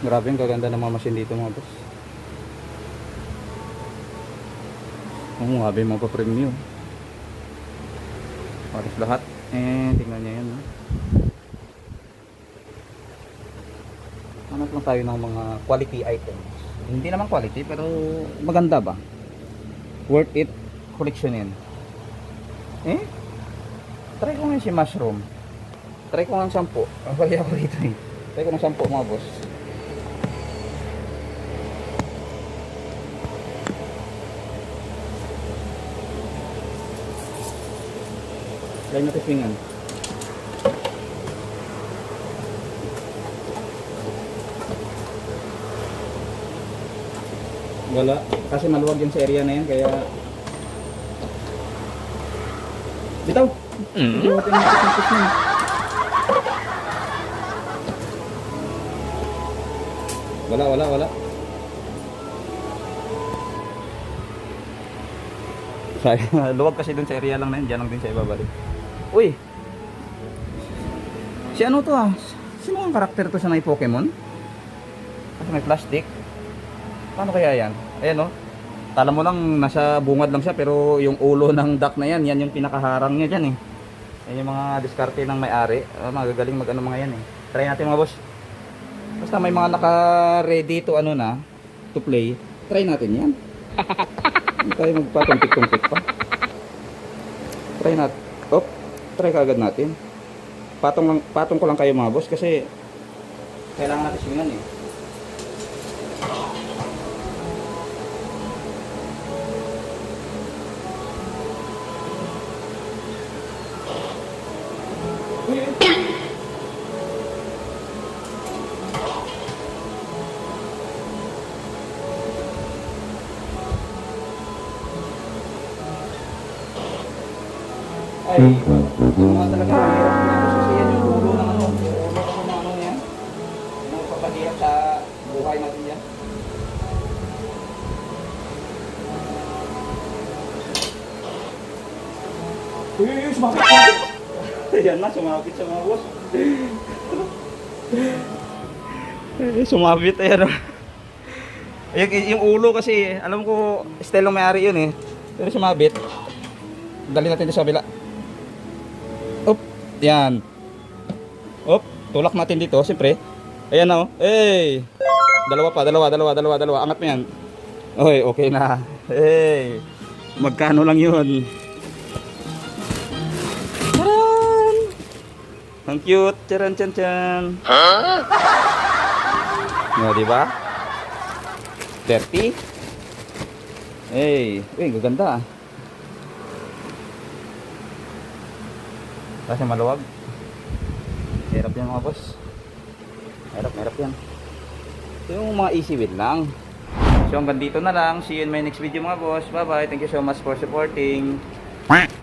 Grabe ang gaganda ng mga machine dito mga boss. Oo, grabe yung mga pa-premium. Paris lahat. Eh, tingnan niya yan. No? Hanap lang tayo ng mga quality items. Hindi naman quality, pero maganda ba? Worth it collection yan. Eh? Try ko nga si mushroom. Try ko ng sampo. Ang bali ako rito eh. Try ko ng sampo mga boss. Try natin swingan. Wala. Kasi maluwag yung sa area na yan, kaya... Bitaw! Hindi natin nakikipis na. Wala, wala, wala. Luwag kasi dun sa area lang na yun, dyan lang din sa ibabalik. Uy! Si ano to ah? Sino ang karakter to sa may Pokemon? Kasi may plastic. Paano kaya yan? Ayan oh. Tala mo lang nasa bungad lang siya pero yung ulo ng duck na yan, yan yung pinakaharang niya dyan eh. Yan yung mga diskarte ng may-ari. Uh, magagaling mag ano mga yan eh. Try natin mga boss. Basta may mga naka-ready to ano na, to play. Try natin yan. Hindi tayo magpatumpik-tumpik pa. Try natin. Op, try kagad natin. Patong, lang, patong ko lang kayo mga boss kasi kailangan natin swingan eh. Ay, Uy, uy, uy, sumapit, sumapit. Yan na, sumapit sa mga boss. Eh, sumabit ayan oh. yung, yung ulo kasi, alam ko, estelong may-ari yun eh. Pero sumabit. Dali natin sa kabila. Op, yan. Op, tulak natin dito, siyempre. Ayan na oh. Hey! Dalawa pa, dalawa, dalawa, dalawa, dalawa. Angat mo yan. Okay, okay na. Hey! Magkano lang yun? Ang cute. Charan, chan, chan. Huh? No, di ba? 30. Hey, uy, gaganda ah. Kasi maluwag. Hirap yan mga boss. Hirap, hirap yan. Ito yung mga easy win lang. So hanggang dito na lang. See you in my next video mga boss. Bye bye. Thank you so much for supporting.